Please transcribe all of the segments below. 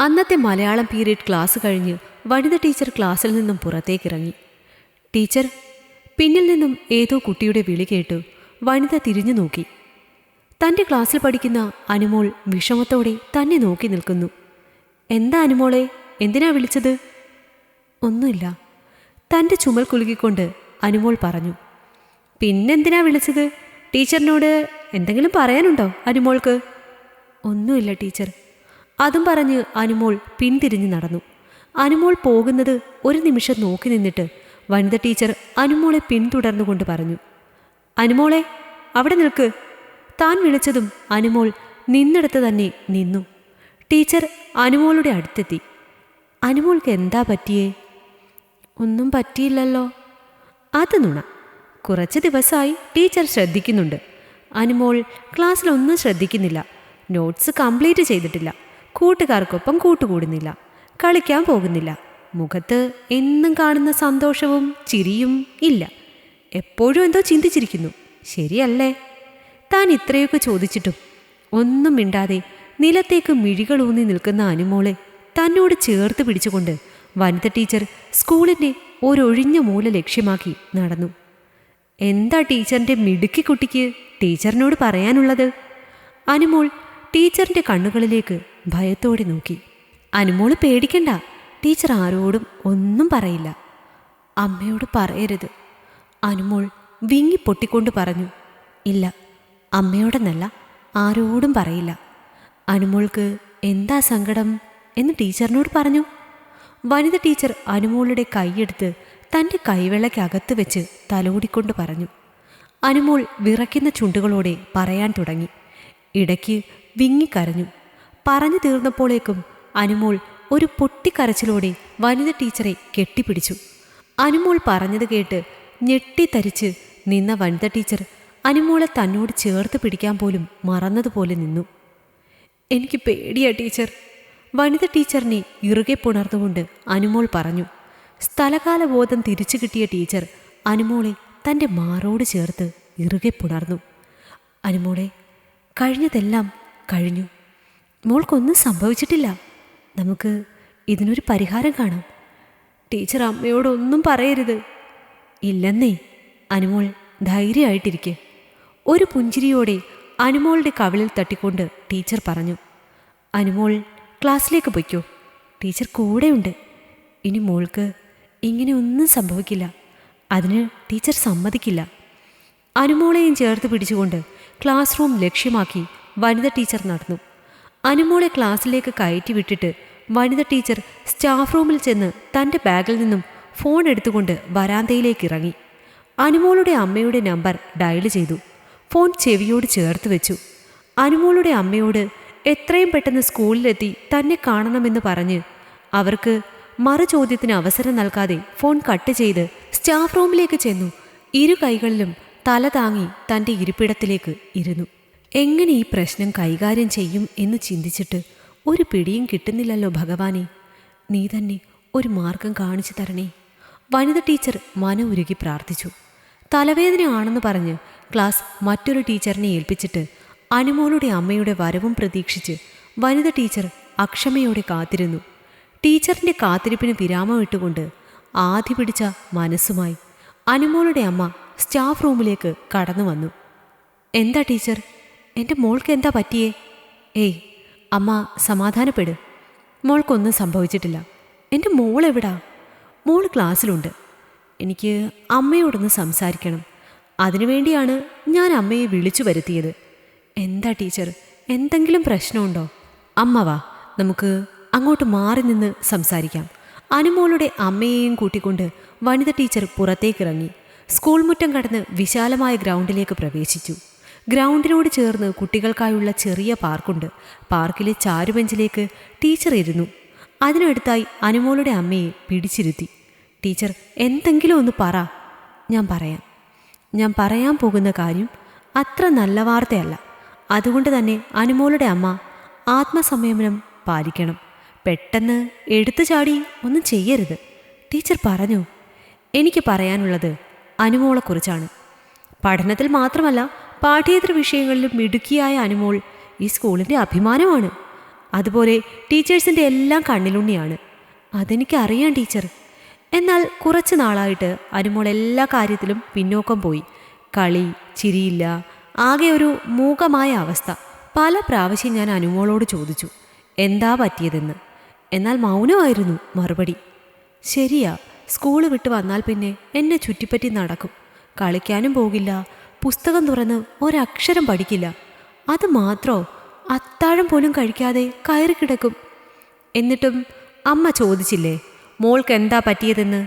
അന്നത്തെ Malayalam period class കഴിഞ്ഞ് വനിത teacher ക്ലാസ്സിൽ നിന്നും പുറത്തേക്കിറങ്ങി. ടീച്ചർ പിന്നിൽ നിന്നും ഏതോ കുട്ടിയുടെ വിളി കേട്ടു വനിത തിരിഞ്ഞു നോക്കി. തന്റെ ക്ലാസ്സിൽ പഠിക്കുന്ന അനുമോൾ വിഷമത്തോടെ തന്നെ നോക്കി നിൽക്കുന്നു. എന്താ അനുമോളെ എന്തിനാ വിളിച്ചത്? ഒന്നുമില്ല. തന്റെ ചുമൽ കുലുകിക്കൊണ്ട് അനുമോൾ പറഞ്ഞു. പിന്നെന്തിനാ വിളിച്ചത്? ടീച്ചറിനോട് എന്തെങ്കിലും പറയാനുണ്ടോ അനുമോൾക്ക്? ഒന്നുമില്ല ടീച്ചർ. അതും പറഞ്ഞ് അനുമോൾ പിന്തിരിഞ്ഞ് നടന്നു. അനുമോൾ പോകുന്നത് ഒരു നിമിഷം നോക്കി നിന്നിട്ട് വനിത ടീച്ചർ അനുമോളെ പിന്തുടർന്നുകൊണ്ട് പറഞ്ഞു. അനുമോളെ അവിടെ നിൽക്ക്. താൻ വിളിച്ചതും അനുമോൾ നിന്നിടത്ത് തന്നെ നിന്നു. ടീച്ചർ അനുമോളുടെ അടുത്തെത്തി. അനുമോൾക്ക് എന്താ പറ്റിയേ? ഒന്നും പറ്റിയില്ലല്ലോ. അത് നുണ. കുറച്ച് ദിവസമായി ടീച്ചർ ശ്രദ്ധിക്കുന്നുണ്ട്. അനുമോൾ ക്ലാസ്സിലൊന്നും ശ്രദ്ധിക്കുന്നില്ല. നോട്ട്സ് കംപ്ലീറ്റ് ചെയ്തിട്ടില്ല. കൂട്ടുകാർക്കൊപ്പം കൂട്ടുകൂടുന്നില്ല കളിക്കാൻ പോകുന്നില്ല. മുഖത്ത് എന്നും കാണുന്ന സന്തോഷവും ചിരിയും ഇല്ല. എപ്പോഴും എന്തോ ചിന്തിച്ചിരിക്കുന്നു ശരിയല്ലേ? താൻ ഇത്രയൊക്കെ ചോദിച്ചിട്ടും ഒന്നും മിണ്ടാതെ നിലത്തേക്ക് മിഴികളൂന്നി നിൽക്കുന്ന അനുമോളെ തന്നോട് ചേർത്ത് പിടിച്ചുകൊണ്ട് വനിത ടീച്ചർ സ്കൂളിന്റെ ഒരൊഴിഞ്ഞ മൂല ലക്ഷ്യമാക്കി നടന്നു. എന്താ ടീച്ചറിന്റെ മിടുക്കി കുട്ടിക്ക് ടീച്ചറിനോട് പറയാനുള്ളത്? അനുമോൾ ടീച്ചറിന്റെ കണ്ണുകളിലേക്ക് ഭയത്തോടെ നോക്കി. അനുമോൾ പേടിക്കണ്ട. ടീച്ചർ ആരോടും ഒന്നും പറയില്ല. അമ്മയോട് പറയരുത്. അനുമോൾ വിങ്ങി പൊട്ടിക്കൊണ്ട് പറഞ്ഞു. ഇല്ല അമ്മയോടെന്നല്ല ആരോടും പറയില്ല. അനുമോൾക്ക് എന്താ സങ്കടം എന്ന് ടീച്ചറിനോട് പറഞ്ഞു. വനിത ടീച്ചർ അനുമോളുടെ കൈയെടുത്ത് തന്റെ കൈവെള്ളയ്ക്കകത്ത് വെച്ച് തലോടിക്കൊണ്ട് പറഞ്ഞു. അനുമോൾ വിറയ്ക്കുന്ന ചുണ്ടുകളോടെ പറയാൻ തുടങ്ങി. ഇടയ്ക്ക് വിങ്ങിക്കരഞ്ഞു. പറഞ്ഞു തീർന്നപ്പോഴേക്കും അനുമോൾ ഒരു പൊട്ടിക്കരച്ചിലോടെ വനിത ടീച്ചറെ കെട്ടിപ്പിടിച്ചു. അനുമോൾ പറഞ്ഞത് കേട്ട് ഞെട്ടിത്തരിച്ച് നിന്ന വനിത ടീച്ചർ അനുമോളെ തന്നോട് ചേർത്ത് പിടിക്കാൻ പോലും മറന്നതുപോലെ നിന്നു. എനിക്ക് പേടിയാ ടീച്ചർ വനിത ടീച്ചറിനെ ഇറുകെ പുണർന്നുകൊണ്ട് അനുമോൾ പറഞ്ഞു. സ്ഥലകാല ബോധം തിരിച്ചു കിട്ടിയ ടീച്ചർ അനുമോളെ തന്റെ മാറോട് ചേർത്ത് ഇറുകെ പുണർന്നു. അനുമോളെ കഴിഞ്ഞതെല്ലാം കഴിഞ്ഞു. മോൾക്കൊന്നും സംഭവിച്ചിട്ടില്ല. നമുക്ക് ഇതിനൊരു പരിഹാരം കാണാം. ടീച്ചർ അമ്മയോടൊന്നും പറയരുത്. ഇല്ലെന്നേ അനുമോൾ ധൈര്യമായിട്ടിരിക്കെ. ഒരു പുഞ്ചിരിയോടെ അനുമോളുടെ കവിളിൽ തട്ടിക്കൊണ്ട് ടീച്ചർ പറഞ്ഞു അനുമോൾ ക്ലാസ്സിലേക്ക് പൊയ്ക്കോ. ടീച്ചർ കൂടെയുണ്ട്. ഇനി മോൾക്ക് ഇങ്ങനെ ഒന്നും സംഭവിക്കില്ല. അതിന് ടീച്ചർ സമ്മതിക്കില്ല. അനുമോളെയും ചേർത്ത് പിടിച്ചുകൊണ്ട് ക്ലാസ് റൂം ലക്ഷ്യമാക്കി വനിത ടീച്ചർ നടന്നു. അനുമോളെ ക്ലാസ്സിലേക്ക് കയറ്റി വിട്ടിട്ട് വനിത ടീച്ചർ സ്റ്റാഫ് റൂമിൽ ചെന്ന് തന്റെ ബാഗിൽ നിന്നും ഫോൺ എടുത്തുകൊണ്ട് വരാന്തയിലേക്ക് ഇറങ്ങി. അനുമോളുടെ അമ്മയുടെ നമ്പർ ഡയൽ ചെയ്തു. ഫോൺ ചെവിയോട് ചേർത്ത് വെച്ചു. അനുമോളുടെ അമ്മയോട് എത്രയും പെട്ടെന്ന് സ്കൂളിലെത്തി തന്നെ കാണണമെന്ന് പറഞ്ഞ് അവർക്ക് മറു ചോദ്യത്തിന് അവസരം നൽകാതെ ഫോൺ കട്ട് ചെയ്ത് സ്റ്റാഫ് റൂമിലേക്ക് ചെന്നു. ഇരു കൈകളിലും തല താങ്ങി തന്റെ ഇരിപ്പിടത്തിലേക്ക് ഇരുന്നു. എങ്ങനെ ഈ പ്രശ്നം കൈകാര്യം ചെയ്യും എന്ന് ചിന്തിച്ചിട്ട് ഒരു പിടിയും കിട്ടുന്നില്ലല്ലോ ഭഗവാനെ. നീ തന്നെ ഒരു മാർഗം കാണിച്ചു തരണേ. വനിത ടീച്ചർ മന ഉരുകി പ്രാർത്ഥിച്ചു. തലവേദന ആണെന്ന് പറഞ്ഞ് ക്ലാസ് മറ്റൊരു ടീച്ചറിനെ ഏൽപ്പിച്ചിട്ട് അനുമോളുടെ അമ്മയുടെ വരവും പ്രതീക്ഷിച്ച് വനിത ടീച്ചർ അക്ഷമയോടെ കാത്തിരുന്നു. ടീച്ചറിന്റെ കാത്തിരിപ്പിന് വിരാമം ഇട്ടുകൊണ്ട് ആദ്യ പിടിച്ച മനസ്സുമായി അനുമോളുടെ അമ്മ സ്റ്റാഫ് റൂമിലേക്ക് കടന്നു വന്നു. എന്താ ടീച്ചർ? എന്റെ മോൾക്ക് എന്താ പറ്റിയേ? ഏയ് അമ്മ സമാധാനപ്പെട്. മോൾക്കൊന്നും സംഭവിച്ചിട്ടില്ല. എന്റെ എവിടാ? മോൾ ക്ലാസ്സിലുണ്ട്. എനിക്ക് അമ്മയോടൊന്ന് സംസാരിക്കണം. അതിനുവേണ്ടിയാണ് ഞാൻ അമ്മയെ വിളിച്ചു വരുത്തിയത്. എന്താ ടീച്ചർ എന്തെങ്കിലും പ്രശ്നമുണ്ടോ? അമ്മ വാ നമുക്ക് അങ്ങോട്ട് മാറി നിന്ന് സംസാരിക്കാം. അനുമോളുടെ അമ്മയെയും കൂട്ടിക്കൊണ്ട് വനിത ടീച്ചർ പുറത്തേക്കിറങ്ങി. സ്കൂൾ മുറ്റം കടന്ന് വിശാലമായ ഗ്രൗണ്ടിലേക്ക് പ്രവേശിച്ചു. ഗ്രൗണ്ടിനോട് ചേർന്ന് കുട്ടികൾക്കായുള്ള ചെറിയ പാർക്കുണ്ട്. പാർക്കിലെ ചാരുബെഞ്ചിലേക്ക് ടീച്ചർ ഇരുന്നു. അതിനടുത്തായി അനുമോളുടെ അമ്മയെ പിടിച്ചിരുത്തി. ടീച്ചർ എന്തെങ്കിലും ഒന്ന് പറ. ഞാൻ പറയാം. ഞാൻ പറയാൻ പോകുന്ന കാര്യം അത്ര നല്ല വാർത്തയല്ല. അതുകൊണ്ട് തന്നെ അനുമോളുടെ അമ്മ ആത്മസംയമനം പാലിക്കണം. പെട്ടെന്ന് എടുത്തു ചാടി ഒന്നും ചെയ്യരുത്. ടീച്ചർ പറഞ്ഞു എനിക്ക് പറയാനുള്ളത് അനുമോളെക്കുറിച്ചാണ്. പഠനത്തിൽ മാത്രമല്ല പാഠ്യേതര വിഷയങ്ങളിലും മിടുക്കിയായ അനുമോൾ ഈ സ്കൂളിന്റെ അഭിമാനമാണ്. അതുപോലെ ടീച്ചേഴ്സിന്റെ എല്ലാം കണ്ണിലുണ്ണിയാണ്. അതെനിക്കറിയാം ടീച്ചർ. എന്നാൽ കുറച്ച് നാളായിട്ട് അനുമോൾ എല്ലാ കാര്യത്തിലും പിന്നോക്കം പോയി. കളി ചിരിയില്ല ആകെ ഒരു മൂകമായ അവസ്ഥ. പല പ്രാവശ്യം ഞാൻ അനുമോളോട് ചോദിച്ചു എന്താ പറ്റിയതെന്ന്? എന്നാൽ മൗനമായിരുന്നു മറുപടി. ശരിയാ സ്കൂൾ വിട്ട് വന്നാൽ പിന്നെ എന്നെ ചുറ്റിപ്പറ്റി നടക്കും. കളിക്കാനും പോകില്ല പുസ്തകം തുറന്ന് ഒരക്ഷരം പഠിക്കില്ല. അത് മാത്രോ? അത്താഴം പോലും കഴിക്കാതെ കയറി കിടക്കും. എന്നിട്ടും അമ്മ ചോദിച്ചില്ലേ മോൾക്ക് എന്താ പറ്റിയതെന്ന്?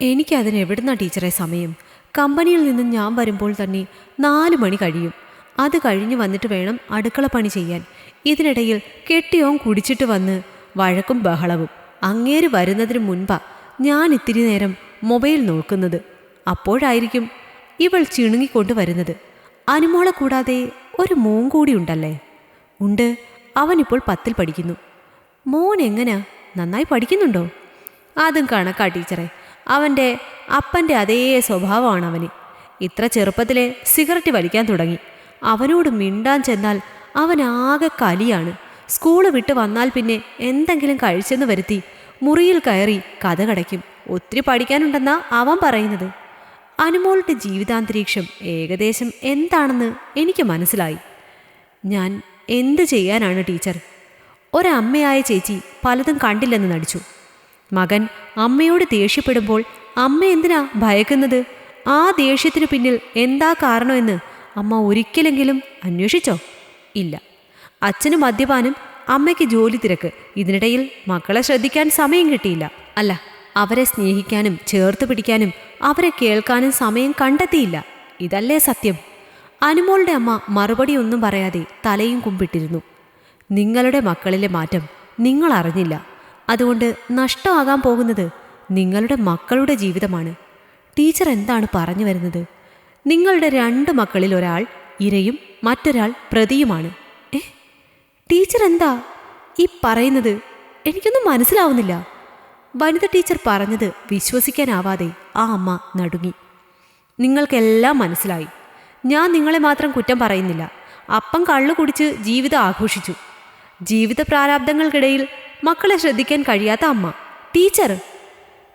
എനിക്കതിന് എവിടുന്ന ടീച്ചറെ സമയം? കമ്പനിയിൽ നിന്ന് ഞാൻ വരുമ്പോൾ തന്നെ നാല് മണി കഴിയും. അത് കഴിഞ്ഞ് വന്നിട്ട് വേണം അടുക്കള പണി ചെയ്യാൻ. ഇതിനിടയിൽ കെട്ടിയോൻ കുടിച്ചിട്ട് വന്ന് വഴക്കും ബഹളവും. അങ്ങേര് വരുന്നതിന് മുൻപാ ഞാൻ ഇത്തിരി നേരം മൊബൈൽ നോക്കുന്നത്. അപ്പോഴായിരിക്കും ഇവൾ ചിണുങ്ങിക്കൊണ്ടുവരുന്നത്. അനുമോളെ കൂടാതെ ഒരു മോൻ കൂടി ഉണ്ടല്ലേ ഉണ്ട്. അവനിപ്പോൾ പത്തിൽ പഠിക്കുന്നു. മോൻ എങ്ങനെയാ നന്നായി പഠിക്കുന്നുണ്ടോ? അതും കണക്കാ ടീച്ചറെ. അവന്റെ അപ്പന്റെ അതേ സ്വഭാവമാണ് അവന് ഇത്ര ചെറുപ്പത്തിലെ സിഗരറ്റ് വലിക്കാൻ തുടങ്ങി. അവനോട് മിണ്ടാൻ ചെന്നാൽ അവനാകെ കലിയാണ്. സ്കൂൾ വിട്ട് വന്നാൽ പിന്നെ എന്തെങ്കിലും കഴിച്ചെന്ന് വരുത്തി മുറിയിൽ കയറി കഥ കടയ്ക്കും. ഒത്തിരി പഠിക്കാനുണ്ടെന്നാ അവൻ പറയുന്നത്. അനുമോളുടെ ജീവിതാന്തരീക്ഷം ഏകദേശം എന്താണെന്ന് എനിക്ക് മനസ്സിലായി. ഞാൻ എന്ത് ചെയ്യാനാണ് ടീച്ചർ? ഒരമ്മയായ ചേച്ചി പലതും കണ്ടില്ലെന്ന് നടിച്ചു. മകൻ അമ്മയോട് ദേഷ്യപ്പെടുമ്പോൾ അമ്മ എന്തിനാ ഭയക്കുന്നത്? ആ ദേഷ്യത്തിന് പിന്നിൽ എന്താ കാരണമെന്ന് അമ്മ ഒരിക്കലെങ്കിലും അന്വേഷിച്ചോ? ഇല്ല. അച്ഛന് മദ്യപാനം അമ്മയ്ക്ക് ജോലി തിരക്ക്. ഇതിനിടയിൽ മക്കളെ ശ്രദ്ധിക്കാൻ സമയം കിട്ടിയില്ല. അല്ല അവരെ സ്നേഹിക്കാനും ചേർത്ത് പിടിക്കാനും അവരെ കേൾക്കാനും സമയം കണ്ടെത്തിയില്ല. ഇതല്ലേ സത്യം. അനുമോളുടെ അമ്മ മറുപടി ഒന്നും പറയാതെ തലയും കുമ്പിട്ടിരുന്നു. നിങ്ങളുടെ മക്കളിലെ മാറ്റം നിങ്ങൾ അറിഞ്ഞില്ല. അതുകൊണ്ട് നഷ്ടമാകാൻ പോകുന്നത് നിങ്ങളുടെ മക്കളുടെ ജീവിതമാണ്. ടീച്ചർ എന്താണ് പറഞ്ഞു വരുന്നത്? നിങ്ങളുടെ രണ്ട് മക്കളിൽ ഒരാൾ ഇരയും മറ്റൊരാൾ പ്രതിയുമാണ്. ഏ? ടീച്ചർ എന്താ ഈ പറയുന്നത്? എനിക്കൊന്നും മനസ്സിലാവുന്നില്ല. വനിത ടീച്ചർ പറഞ്ഞത് വിശ്വസിക്കാനാവാതെ ആ അമ്മ നടുങ്ങി. നിങ്ങൾക്കെല്ലാം മനസ്സിലായി. ഞാൻ നിങ്ങളെ മാത്രം കുറ്റം പറയുന്നില്ല. അപ്പം കള്ളു കുടിച്ച് ജീവിതം ആഘോഷിച്ചു. ജീവിത പ്രാരാബ്ദങ്ങൾക്കിടയിൽ മക്കളെ ശ്രദ്ധിക്കാൻ കഴിയാത്ത അമ്മ. ടീച്ചർ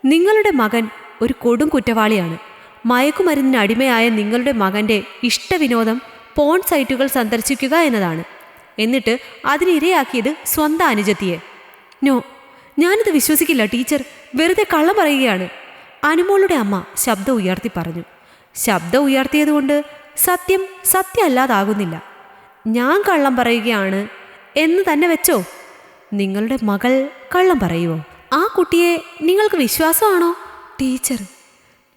നിങ്ങളുടെ മകൻ ഒരു കൊടും കുറ്റവാളിയാണ്. മയക്കുമരുന്നിന് അടിമയായ നിങ്ങളുടെ മകന്റെ ഇഷ്ടവിനോദം പോൺ സൈറ്റുകൾ സന്ദർശിക്കുക എന്നതാണ്. എന്നിട്ട് അതിനിരയാക്കിയത് സ്വന്തം അനുജത്തിയെ. നോ ഞാനിത് വിശ്വസിക്കില്ല ടീച്ചർ. വെറുതെ കള്ളം പറയുകയാണ്. അനുമോളുടെ അമ്മ ശബ്ദം ഉയർത്തി പറഞ്ഞു. ശബ്ദം ഉയർത്തിയതുകൊണ്ട് സത്യം സത്യമല്ലാതാകുന്നില്ല. ഞാൻ കള്ളം പറയുകയാണ് എന്ന് തന്നെ വെച്ചോ? നിങ്ങളുടെ മകൾ കള്ളം പറയുമോ ആ കുട്ടിയെ നിങ്ങൾക്ക് വിശ്വാസമാണോ? ടീച്ചർ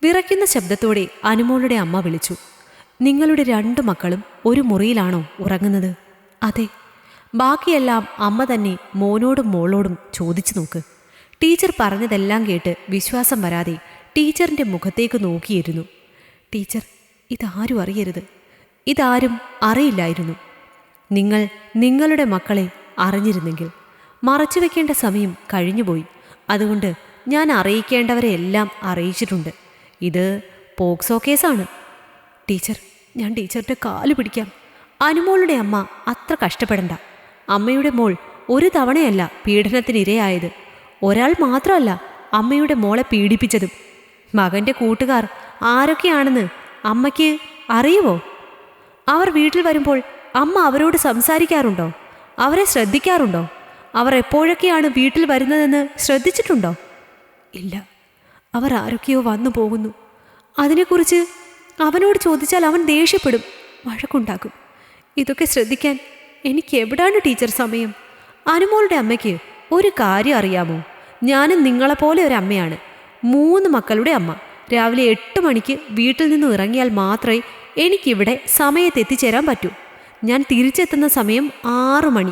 വിറയ്ക്കുന്ന ശബ്ദത്തോടെ അനുമോളുടെ അമ്മ വിളിച്ചു. നിങ്ങളുടെ രണ്ട് മക്കളും ഒരു മുറിയിലാണോ ഉറങ്ങുന്നത്? അതെ ബാക്കിയെല്ലാം അമ്മ തന്നെ മോനോടും മോളോടും ചോദിച്ചു നോക്ക്. ടീച്ചർ പറഞ്ഞതെല്ലാം കേട്ട് വിശ്വാസം വരാതെ ടീച്ചറിന്റെ മുഖത്തേക്ക് നോക്കിയിരുന്നു. ടീച്ചർ ഇതാരും അറിയരുത്. ഇതാരും അറിയില്ലായിരുന്നു. നിങ്ങൾ നിങ്ങളുടെ മക്കളെ അറിഞ്ഞിരുന്നെങ്കിൽ. മറച്ചു വെക്കേണ്ട സമയം കഴിഞ്ഞുപോയി. അതുകൊണ്ട് ഞാൻ അറിയിക്കേണ്ടവരെ എല്ലാം അറിയിച്ചിട്ടുണ്ട്. ഇത് പോക്സോ കേസാണ്. ടീച്ചർ ഞാൻ ടീച്ചറുടെ കാൽ പിടിക്കാം. അനുമോളുടെ അമ്മ അത്ര കഷ്ടപ്പെടണ്ട. അമ്മയുടെ മോൾ ഒരു തവണയല്ല പീഡനത്തിനിരയായത്. ഒരാൾ മാത്രമല്ല അമ്മയുടെ മോളെ പീഡിപ്പിച്ചതും. മകന്റെ കൂട്ടുകാർ ആരൊക്കെയാണെന്ന് അമ്മയ്ക്ക് അറിയുമോ അവർ വീട്ടിൽ വരുമ്പോൾ അമ്മ അവരോട് സംസാരിക്കാറുണ്ടോ? അവരെ ശ്രദ്ധിക്കാറുണ്ടോ? അവർ എപ്പോഴൊക്കെയാണ് വീട്ടിൽ വരുന്നതെന്ന് ശ്രദ്ധിച്ചിട്ടുണ്ടോ? ഇല്ല. അവർ ആരൊക്കെയോ വന്നു പോകുന്നു. അതിനെക്കുറിച്ച് അവനോട് ചോദിച്ചാൽ അവൻ ദേഷ്യപ്പെടും വഴക്കുണ്ടാക്കും. ഇതൊക്കെ ശ്രദ്ധിക്കാൻ എനിക്ക് എവിടാണ് ടീച്ചർ സമയം? അനുമോളുടെ അമ്മയ്ക്ക് ഒരു കാര്യം അറിയാമോ? ഞാനും നിങ്ങളെപ്പോലെ ഒരു അമ്മയാണ്. മൂന്ന് മക്കളുടെ അമ്മ. രാവിലെ എട്ട് മണിക്ക് വീട്ടിൽ നിന്ന് ഇറങ്ങിയാൽ മാത്രമേ എനിക്കിവിടെ സമയത്ത് എത്തിച്ചേരാൻ പറ്റൂ. ഞാൻ തിരിച്ചെത്തുന്ന സമയം ആറു മണി.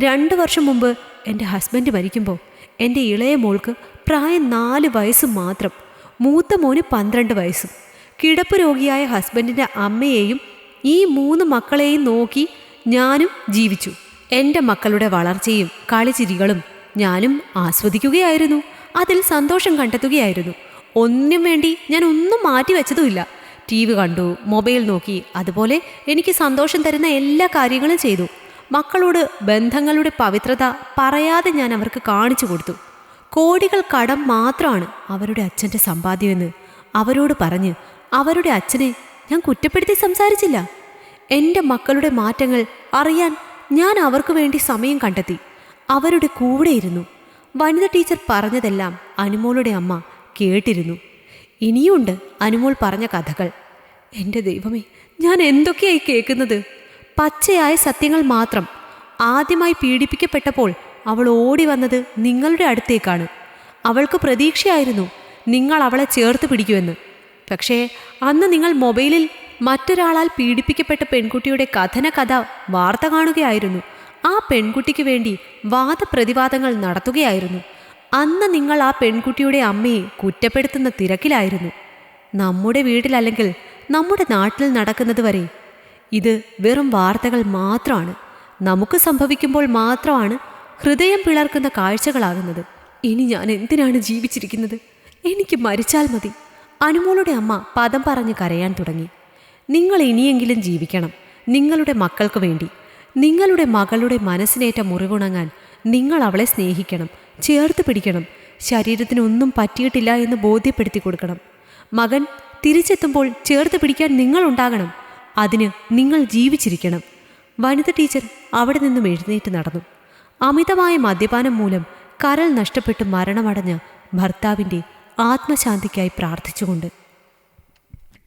രണ്ട് വർഷം മുമ്പ് എന്റെ ഹസ്ബൻഡ് മരിക്കുമ്പോൾ എന്റെ ഇളയ മോൾക്ക് പ്രായം നാല് വയസ്സ് മാത്രം. മൂത്ത മോന് പന്ത്രണ്ട് വയസ്സും. കിടപ്പ് രോഗിയായ ഹസ്ബൻഡിന്റെ അമ്മയെയും ഈ മൂന്ന് മക്കളെയും നോക്കി ഞാനും ജീവിച്ചു. എന്റെ മക്കളുടെ വളർച്ചയും കളിച്ചിരികളും ഞാനും ആസ്വദിക്കുകയായിരുന്നു. അതിൽ സന്തോഷം കണ്ടെത്തുകയായിരുന്നു. ഒന്നും വേണ്ടി ഞാൻ ഒന്നും മാറ്റി വെച്ചതുമില്ല. ടി വി കണ്ടു മൊബൈൽ നോക്കി അതുപോലെ എനിക്ക് സന്തോഷം തരുന്ന എല്ലാ കാര്യങ്ങളും ചെയ്തു. മക്കളോട് ബന്ധങ്ങളുടെ പവിത്രത പറയാതെ ഞാൻ അവർക്ക് കാണിച്ചു കൊടുത്തു. കോടികൾ കടം മാത്രമാണ് അവരുടെ അച്ഛന്റെ സമ്പാദ്യമെന്ന് അവരോട് പറഞ്ഞ് അവരുടെ അച്ഛനെ ഞാൻ കുറ്റപ്പെടുത്തി സംസാരിച്ചില്ല. എന്റെ മക്കളുടെ മാറ്റങ്ങൾ അറിയാൻ ഞാൻ അവർക്ക് വേണ്ടി സമയം കണ്ടെത്തി. അവരുടെ കൂടെയിരുന്നു വനിത ടീച്ചർ പറഞ്ഞതെല്ലാം അനുമോളുടെ അമ്മ കേട്ടിരുന്നു. ഇനിയുണ്ട് അനുമോൾ പറഞ്ഞ കഥകൾ. എന്റെ ദൈവമേ ഞാൻ എന്തൊക്കെയായി കേൾക്കുന്നത്? പച്ചയായ സത്യങ്ങൾ മാത്രം ആദ്യമായി പീഡിപ്പിക്കപ്പെട്ടപ്പോൾ അവൾ ഓടി വന്നത് നിങ്ങളുടെ അടുത്തേക്കാണ്. അവൾക്ക് പ്രതീക്ഷയായിരുന്നു നിങ്ങൾ അവളെ ചേർത്ത് പിടിക്കുമെന്ന്. പക്ഷേ അന്ന് നിങ്ങൾ മൊബൈലിൽ മറ്റൊരാളാൽ പീഡിപ്പിക്കപ്പെട്ട പെൺകുട്ടിയുടെ കഥന കഥ വാർത്ത കാണുകയായിരുന്നു. ആ പെൺകുട്ടിക്ക് വേണ്ടി വാദപ്രതിവാദങ്ങൾ നടത്തുകയായിരുന്നു. അന്ന് നിങ്ങൾ ആ പെൺകുട്ടിയുടെ അമ്മയെ കുറ്റപ്പെടുത്തുന്ന തിരക്കിലായിരുന്നു. നമ്മുടെ വീട്ടിലല്ലെങ്കിൽ നമ്മുടെ നാട്ടിൽ നടക്കുന്നത് വരെ ഇത് വെറും വാർത്തകൾ മാത്രമാണ്. നമുക്ക് സംഭവിക്കുമ്പോൾ മാത്രമാണ് ഹൃദയം പിളർക്കുന്ന കാഴ്ചകളാകുന്നത്. ഇനി ഞാൻ എന്തിനാണ് ജീവിച്ചിരിക്കുന്നത്? എനിക്ക് മരിച്ചാൽ മതി. അനുമോളുടെ അമ്മ പദം പറഞ്ഞ് കരയാൻ തുടങ്ങി. നിങ്ങൾ ഇനിയെങ്കിലും ജീവിക്കണം. നിങ്ങളുടെ മക്കൾക്ക് വേണ്ടി. നിങ്ങളുടെ മകളുടെ മനസ്സിനേറ്റ മുറിവുണങ്ങാൻ നിങ്ങൾ അവളെ സ്നേഹിക്കണം. ചേർത്ത് പിടിക്കണം. ശരീരത്തിനൊന്നും പറ്റിയിട്ടില്ല എന്ന് ബോധ്യപ്പെടുത്തി കൊടുക്കണം. മകൻ തിരിച്ചെത്തുമ്പോൾ ചേർത്ത് പിടിക്കാൻ നിങ്ങൾ ഉണ്ടാകണം. അതിന് നിങ്ങൾ ജീവിച്ചിരിക്കണം. വനിത ടീച്ചർ അവിടെ നിന്നും എഴുന്നേറ്റ് നടന്നു. അമിതമായ മദ്യപാനം മൂലം കരൾ നഷ്ടപ്പെട്ട് മരണമടഞ്ഞ ഭർത്താവിന്റെ ആത്മശാന്തിക്കായി പ്രാർത്ഥിച്ചുകൊണ്ട്